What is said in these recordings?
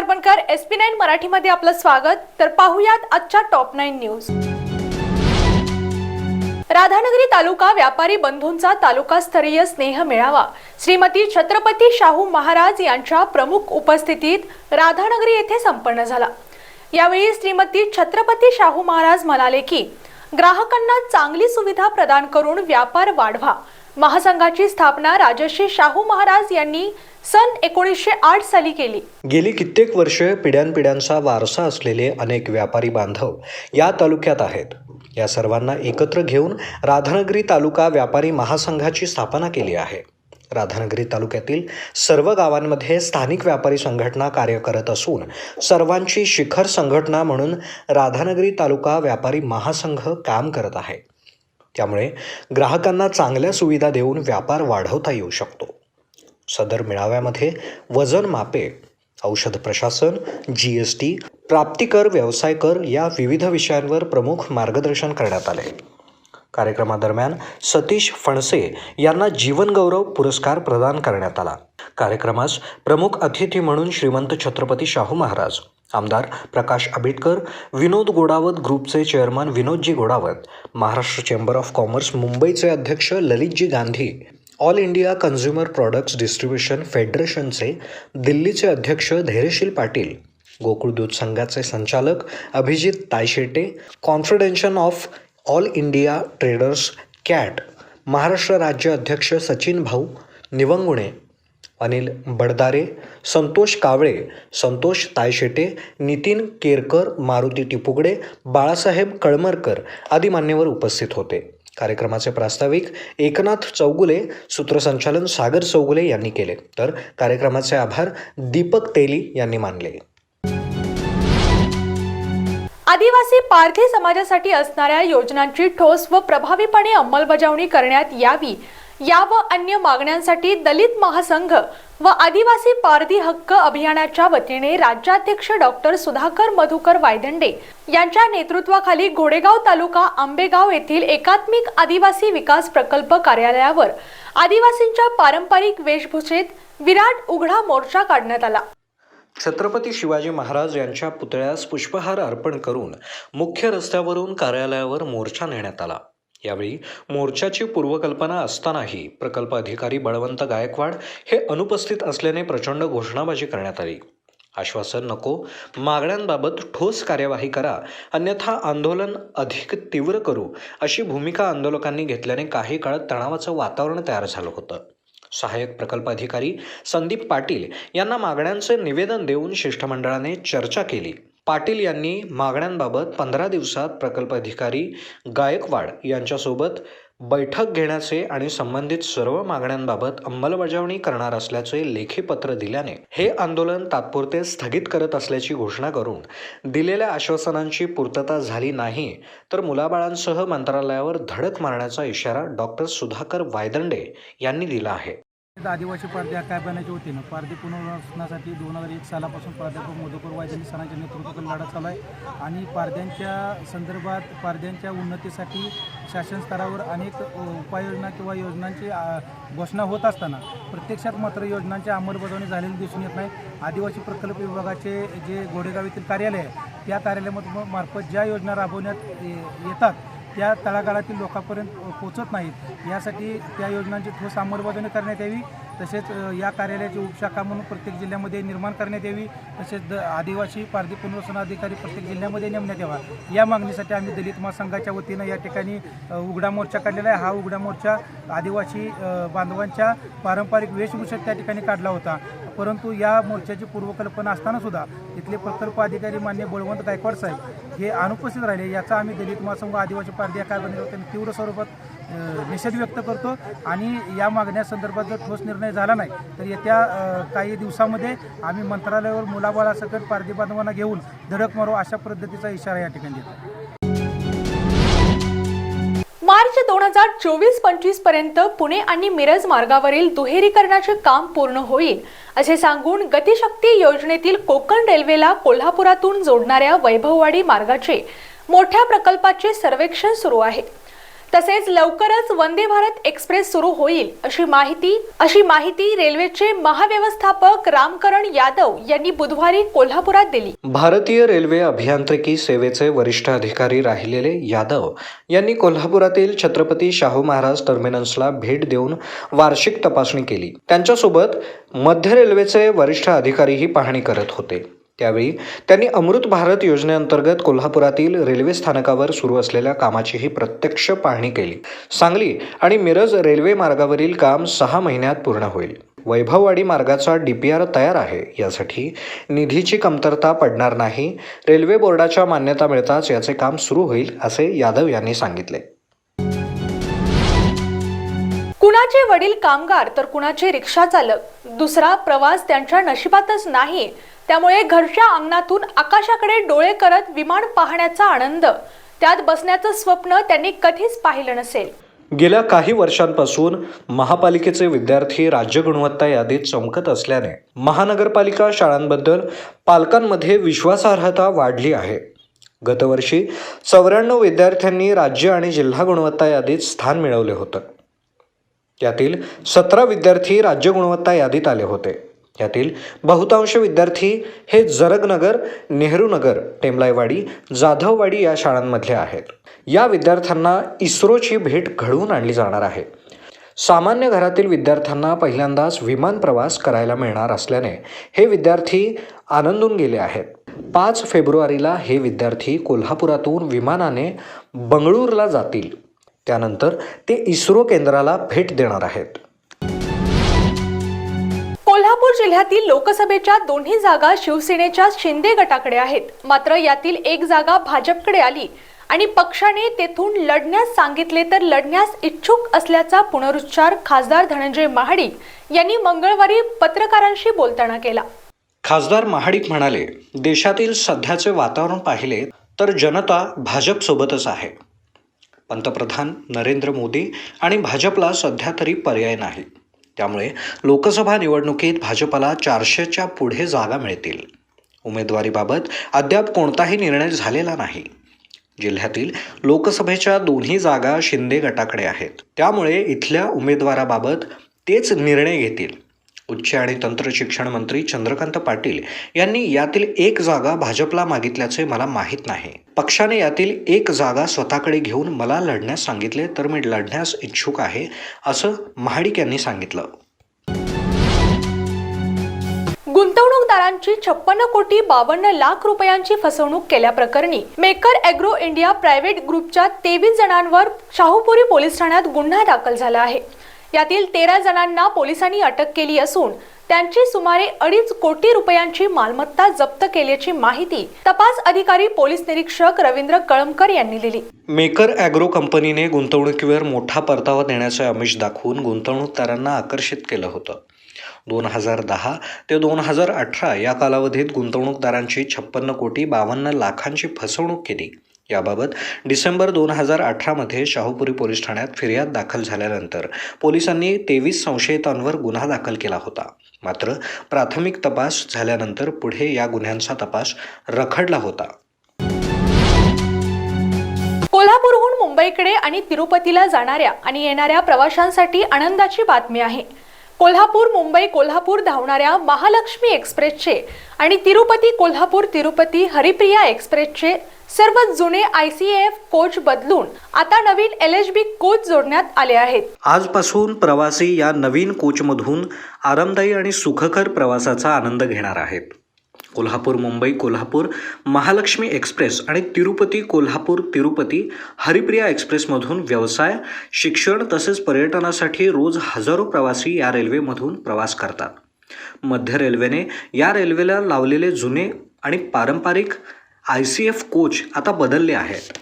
नमस्कार S P nine मराठीमध्ये आपलं स्वागत. तर पाहुयात आजच्या top nine news Radhanagari taluka व्यापारी बंधूंचा तालुकास्तरीय स्नेह मेळावा. श्रीमती छत्रपती शाहू महाराज यांच्या प्रमुख उपस्थितीत राधानगरी येथे संपन्न झाला. यावेळी श्रीमती छत्रपती शाहू महाराज म्हणाले की ग्राहकांना चांगली सुविधा प्रदान करून व्यापार वाढवा. महासंघाची स्थापना राजश्री शाहू महाराज यांनी सन एकोणीसशे आठ साली केली. गेली कित्येक वर्षे पिढ्यानपिढ्यांचा वारसा असलेले अनेक व्यापारी बांधव या तालुक्यात आहेत. या सर्वांना एकत्र घेऊन राधानगरी तालुका व्यापारी महासंघाची स्थापना केली आहे. राधानगरी तालुक्यातील सर्व गावांमध्ये स्थानिक व्यापारी संघटना कार्य करत असून सर्वांची शिखर संघटना म्हणून राधानगरी तालुका व्यापारी महासंघ काम करत आहे. त्यामुळे ग्राहकांना चांगल्या सुविधा देऊन व्यापार वाढवता येऊ शकतो. सदर मेळाव्यामध्ये वजन मापे औषध प्रशासन जी एस टी प्राप्तिकर व्यवसाय कर या विविध विषयांवर प्रमुख मार्गदर्शन करण्यात आले. कार्यक्रमादरम्यान सतीश फणसे यांना जीवनगौरव पुरस्कार प्रदान करण्यात आला. कार्यक्रमास प्रमुख अतिथी म्हणून श्रीमंत छत्रपती शाहू महाराज आमदार प्रकाश आंबेडकर विनोद गोडावत ग्रुपचे chairman Binodji Godawat Maharashtra chamber of commerce मुंबईचे अध्यक्ष Lalitji Gandhi All India consumer products distribution फेडरेशनचे दिल्लीचे अध्यक्ष धैर्यशील पाटील गोकुळ दूध संघाचे संचालक Abhijit Tayshete confederation of all India traders CAT Maharashtra राज्य अध्यक्ष सचिन भाऊ निवंगुणे अनिल बडदारे संतोष कावळे संतोष तायशेटे नितीन केरकर मारुती टिपुगडे बाळासाहेब कळमरकर आदी मान्यवर उपस्थित होते. कार्यक्रमाचे प्रास्ताविक एकनाथ चौगुले सूत्रसंचालन सागर चौगुले यांनी केले. तर कार्यक्रमाचे आभार दीपक तेली यांनी मानले. आदिवासी पारधी समाजासाठी असणाऱ्या योजनांची ठोस व प्रभावीपणे अंमलबजावणी करण्यात यावी या व अन्य मागण्यांसाठी दलित महासंघ व आदिवासी पारधी हक्क अभियानाच्या वतीने राज्याध्यक्ष डॉक्टर सुधाकर मधुकर वायदंडे यांच्या नेतृत्वाखाली घोडेगाव तालुका आंबेगाव येथील एकात्मिक आदिवासी विकास प्रकल्प कार्यालयावर आदिवासींच्या पारंपरिक वेशभूषेत विराट उघडा मोर्चा काढण्यात आला. छत्रपती शिवाजी महाराज यांच्या पुतळ्यास पुष्पहार अर्पण करून मुख्य रस्त्यावरून कार्यालयावर मोर्चा नेण्यात आला. यावेळी मोर्चाची पूर्वकल्पना असतानाही प्रकल्प अधिकारी बळवंत गायकवाड हे अनुपस्थित असल्याने प्रचंड घोषणाबाजी करण्यात आली. आश्वासन नको मागण्यांबाबत ठोस कार्यवाही करा अन्यथा आंदोलन अधिक तीव्र करू अशी भूमिका आंदोलकांनी घेतल्याने काही काळ तणावाचं वातावरण तयार झालं होतं. सहाय्यक प्रकल्प अधिकारी संदीप पाटील यांना मागण्यांचे निवेदन देऊन शिष्टमंडळाने चर्चा केली. पाटील यांनी मागण्यांबाबत पंधरा दिवसात प्रकल्प अधिकारी गायकवाड यांच्यासोबत बैठक घेण्याचे आणि संबंधित सर्व मागण्यांबाबत अंमलबजावणी करणार असल्याचे लेखी पत्र दिल्याने हे आंदोलन तात्पुरते स्थगित करत असल्याची घोषणा करून दिलेल्या आश्वासनांची पूर्तता झाली नाही तर मुलाबाळांसह मंत्रालयावर धडक मारण्याचा इशारा डॉक्टर सुधाकर वायदंडे यांनी दिला आहे. आदिवासी पारधी अकायबानाच्या वतीनं पारधी पुनर्वसनासाठी दोन हजार एक सालापासून प्राध्यापक मधुकर वायदनी सरांच्या नेतृत्वाखाली लढा चालू आहे आणि पारध्यांच्या संदर्भात पारध्यांच्या उन्नतीसाठी शासन स्तरावर अनेक उपाययोजना किंवा योजनांची घोषणा होत असताना प्रत्यक्षात मात्र योजनांची अंमलबजावणी झालेली दिसून येत नाही. आदिवासी प्रकल्प विभागाचे जे गोडेगाव येथील कार्यालय आहे त्या कार्यालयामध्ये मार्फत ज्या योजना राबवण्यात ये- येतात त्या तळागाळातील लोकांपर्यंत पोचत नाहीत. यासाठी त्या योजनांची ठोस अंमलबजावणी करण्यात यावी. तसेच या कार्यालयाची उपशाखा म्हणून प्रत्येक जिल्ह्यामध्ये निर्माण करण्यात यावी. तसेच द आदिवासी पारधी पुनर्वसन अधिकारी प्रत्येक जिल्ह्यामध्ये नेमण्यात यावा. या मागणीसाठी आम्ही दलित महासंघाच्या वतीनं या ठिकाणी उघडा मोर्चा काढलेला आहे. हा उघडा मोर्चा आदिवासी बांधवांच्या पारंपरिक वेशभूषेत त्या ठिकाणी काढला होता. परंतु या मोर्चाची पूर्वकल्पना असताना सुद्धा इथले प्रकल्प अधिकारी मान्य बळवंत गायकवाड साहेब हे अनुपस्थित राहिले. याचा आम्ही दलित महासंघ आदिवासी पारधी काय बनवतो तीव्र स्वरूपात निषेध व्यक्त करतो आणि या मागण्यासंदर्भात जर ठोस निर्णय झाला नाही तर येत्या काही दिवसामध्ये आम्ही मंत्रालयावर मुलाबाळासकट पारधी बांधवांना घेऊन धडक मारू अशा पद्धतीचा इशारा या ठिकाणी देतो. मार्च दोन हजार चोवीस पंचवीसपर्यंत पुणे आणि मिरज मार्गावरील दुहेरीकरणाचे काम पूर्ण होईल असे सांगून गतिशक्ती योजनेतील कोकण रेल्वेला कोल्हापुरातून जोडणाऱ्या वैभववाडी मार्गाचे मोठ्या प्रकल्पाचे सर्वेक्षण सुरू आहे. तसेच लवकरच वंदे भारत एक्सप्रेस सुरू होईल अशी माहिती अशी माहिती रेल्वेचे महाव्यवस्थापक रामकरण यादव यांनी बुधवारी कोल्हापुरात दिली. भारतीय रेल्वे अभियांत्रिकी सेवेचे वरिष्ठ अधिकारी राहिलेले यादव यांनी कोल्हापुरातील छत्रपती शाहू महाराज टर्मिनसला भेट देऊन वार्षिक तपासणी केली. त्यांच्यासोबत मध्य रेल्वेचे वरिष्ठ अधिकारीही पाहणी करत होते. त्यावेळी त्यांनी अमृत भारत योजनेअंतर्गत कोल्हापुरातील रेल्वे स्थानकावर सुरू असलेल्या कामाचीही प्रत्यक्ष पाहणी केली. सांगली आणि मिरज रेल्वे मार्गावरील काम सहा महिन्यात पूर्ण होईल. वैभववाडी मार्गाचा डीपीआर तयार आहे. यासाठी निधीची कमतरता पडणार नाही. रेल्वे बोर्डाच्या मान्यता मिळताच याचे काम सुरू होईल असे यादव यांनी सांगितले. कुणाचे वडील कामगार तर कुणाचे रिक्षा चालक दुसरा प्रवास त्यांच्या नशिबातच नाही. त्यामुळे घरच्या अंगणातून आकाशाकडे डोळे करत विमान पाहण्याचा आनंद त्यात बसण्याचं स्वप्न त्यांनी कधीच पाहिलं नसेल. गेल्या काही वर्षांपासून महापालिकेचे विद्यार्थी राज्य गुणवत्ता यादीत चमकत असल्याने महानगरपालिका शाळांबद्दल पालकांमध्ये विश्वासार्हता वाढली आहे. गतवर्षी चौऱ्याण्णव विद्यार्थ्यांनी राज्य आणि जिल्हा गुणवत्ता यादीत स्थान मिळवले होतं. त्यातील सतरा विद्यार्थी राज्य गुणवत्ता यादीत आले होते. यातील बहुतांश विद्यार्थी हे जरगनगर नेहरूनगर टेमलाईवाडी जाधववाडी या शाळांमधले आहेत. या विद्यार्थ्यांना इस्रोची भेट घडवून आणली जाणार आहे. सामान्य घरातील विद्यार्थ्यांना पहिल्यांदाच विमान प्रवास करायला मिळणार असल्याने हे विद्यार्थी आनंदून गेले आहेत. पाच फेब्रुवारीला हे विद्यार्थी कोल्हापुरातून विमानाने बंगळूरला जातील. त्यानंतर ते इस्रो केंद्राला भेट देणार आहेत. कोल्हापूर जिल्ह्यातील लोकसभेच्या दोन्ही जागा शिवसेनेच्या शिंदे गटाकडे आहेत. मात्र यातील एक जागा भाजपकडे आली आणि पक्षाने तेथून लढण्यास सांगितले तर लढण्यास इच्छुक असल्याचा पुनरुच्चार खासदार धनंजय महाडिक यांनी मंगळवारी पत्रकारांशी बोलताना केला. खासदार महाडिक म्हणाले देशातील सध्याचे वातावरण पाहिले तर जनता भाजपसोबतच आहे. पंतप्रधान नरेंद्र मोदी आणि भाजपला सध्या तरी पर्याय नाही. त्यामुळे लोकसभा निवडणुकीत भाजपला चारशेच्या पुढे जागा मिळतील. उमेदवारीबाबत अद्याप कोणताही निर्णय झालेला नाही. जिल्ह्यातील लोकसभेच्या दोन्ही जागा शिंदे गटाकडे आहेत. त्यामुळे इथल्या उमेदवाराबाबत तेच निर्णय घेतील. उच्च आणि तंत्र शिक्षण मंत्री चंद्रकांत पाटील यांनी यातील एक जागा भाजपला मागितल्याचे मला माहीत नाही. पक्षाने यातील एक जागा स्वतःकडे घेऊन मला लढण्यास सांगितले तर मी लढण्यास इच्छुक आहे असं महाडिक यांनी सांगितलं. गुंतवणूकदारांची छप्पन्न कोटी बावन्न लाख रुपयांची फसवणूक केल्याप्रकरणी मेकर अॅग्रो इंडिया प्रायव्हेट ग्रुपच्या तेवीस जणांवर शाहूपुरी पोलीस ठाण्यात गुन्हा दाखल झाला आहे. यातील तेरा जणांना पोलिसांनी अटक केली असून त्यांची सुमारे अडीच कोटी रुपयांची मालमत्ता जप्त केल्याची माहिती तपास अधिकारी पोलीस निरीक्षक रवींद्र कळमकर यांनी दिली. मेकर ॲग्रो कंपनीने गुंतवणुकीवर मोठा परतावा देण्याचे आमिष दाखवून गुंतवणूकदारांना आकर्षित केलं होतं. दोन हजार दहा ते दोन हजार अठरा या कालावधीत गुंतवणूकदारांची छप्पन्न कोटी बावन्न लाखांची फसवणूक केली. याबाबत डिसेंबर दोन हजार अठरामध्ये शाहूपुरी पोलीस ठाण्यात फिर्याद दाखल झाल्यानंतर पोलिसांनी तेवीस संशयितांवर गुन्हा दाखल केला होता. मात्र प्राथमिक तपास झाल्यानंतर पुढे या गुन्ह्यांचा तपास रखडला होता. कोल्हापूरहून मुंबईकडे आणि तिरुपतीला जाणाऱ्या आणि येणाऱ्या प्रवाशांसाठी आनंदाची बातमी आहे. कोल्हापूर मुंबई कोल्हापूर धावणाऱ्या महालक्ष्मी एक्सप्रेसचे आणि तिरुपती कोल्हापूर तिरुपती हरिप्रिया एक्सप्रेसचे सर्व जुने आय सी एफ कोच बदलून आता नवीन एल एच बी कोच जोडण्यात आले आहेत. आजपासून प्रवासी या नवीन कोचमधून आरामदायी आणि सुखकर प्रवासाचा आनंद घेणार आहेत. कोल्हापूर मुंबई कोल्हापूर महालक्ष्मी एक्सप्रेस आणि तिरुपती कोल्हापूर तिरुपती हरिप्रिया एक्सप्रेसमधून व्यवसाय शिक्षण तसेच पर्यटनासाठी रोज हजारो प्रवासी या रेल्वेमधून प्रवास करतात. मध्य रेल्वेने या रेल्वेला लावलेले जुने आणि पारंपरिक आय सी एफ कोच आता बदलले आहेत.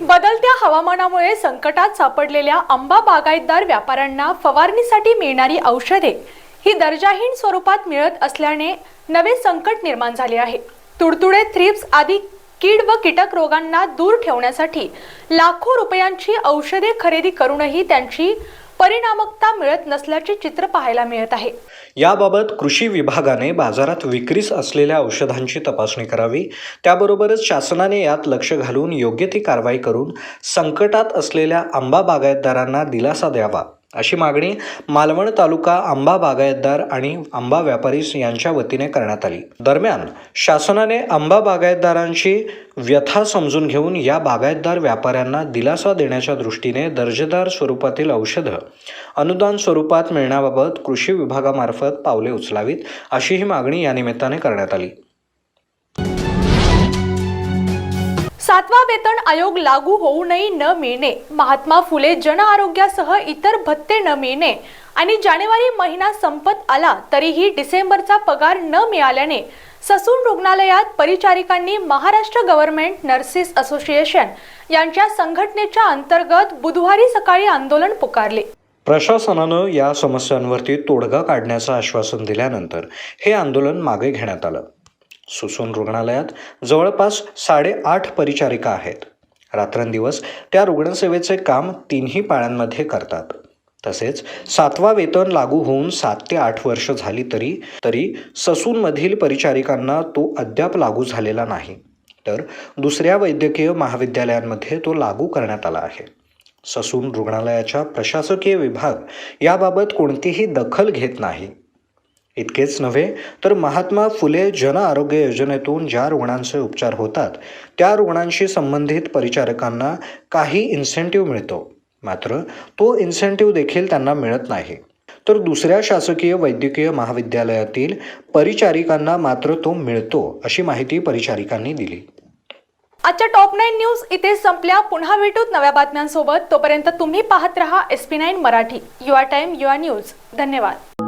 बदलत्या हवामानामुळे संकटात सापडलेल्या आंबा बागायतदार व्यापाऱ्यांना फवारणीसाठी मिळणारी औषधे ही दर्जाहीन स्वरूपात मिळत असल्याने नवे संकट निर्माण झाले आहे. तुडतुडे थ्रिप्स आदी कीड व कीटक रोगांना दूर ठेवण्यासाठी लाखो रुपयांची औषधे खरेदी करूनही त्यांची परिणामकता मिळत नसल्याचे चित्र पाहायला मिळत आहे. याबाबत कृषी विभागाने बाजारात विक्रीस असलेल्या औषधांची तपासणी करावी. त्याबरोबरच शासनाने यात लक्ष घालून योग्य ती कारवाई करून संकटात असलेल्या आंबा बागायतदारांना दिलासा द्यावा. अशी मागणी मालवण तालुका आंबा बागायतदार आणि आंबा व्यापारी यांच्या वतीने करण्यात आली. दरम्यान शासनाने आंबा बागायतदारांची व्यथा समजून घेऊन या बागायतदार व्यापाऱ्यांना दिलासा देण्याच्या दृष्टीने दर्जेदार स्वरूपातील औषधं अनुदान स्वरूपात मिळण्याबाबत कृषी विभागामार्फत पावले उचलावीत अशीही मागणी या निमित्ताने करण्यात आली. सातवा वेतन आयोग लागू होऊनही न मिळणे. महात्मा फुले जन आरोग्यासह इतर भत्ते न मिळणे. आणि जानेवारी महिना संपत आला तरीही डिसेंबरचा पगार न मिळाल्याने ससून रुग्णालयात परिचारिकांनी महाराष्ट्र गव्हर्नमेंट नर्सेस असोसिएशन यांच्या संघटनेच्या अंतर्गत बुधवारी सकाळी आंदोलन पुकारले. प्रशासनानं या समस्यांवरती तोडगा काढण्याचं आश्वासन दिल्यानंतर हे आंदोलन मागे घेण्यात आलं. सुसून रुग्णालयात जवळपास साडेआठ परिचारिका आहेत. रात्रंदिवस त्या रुग्णसेवेचे काम तिन्ही पाळ्यांमध्ये करतात. तसेच सातवा वेतन लागू होऊन सात ते आठ वर्ष झाली तरी तरी ससूनमधील परिचारिकांना तो अद्याप लागू झालेला नाही. तर दुसऱ्या वैद्यकीय महाविद्यालयांमध्ये तो लागू करण्यात आला आहे. ससून रुग्णालयाच्या प्रशासकीय विभाग याबाबत कोणतीही दखल घेत नाही. इतकेच नव्हे तर महात्मा फुले जन आरोग्य योजनेतून ज्या रुग्णांचे उपचार होतात त्या रुग्णांशी संबंधित परिचारकांना काही इन्सेंटिव्ह मिळतो. मात्र तो इन्सेंटिव्ह देखील त्यांना मिळत नाही. तर दुसऱ्या शासकीय वैद्यकीय महाविद्यालयातील परिचारिकांना मात्र तो मिळतो अशी माहिती परिचारिकांनी दिली. आजच्या टॉप नाईन न्यूज इथे संपल्या. पुन्हा भेटूत नव्या बातम्यांसोबत. तोपर्यंत तुम्ही पाहत रहा S P nine Marathi. Your time your news. धन्यवाद.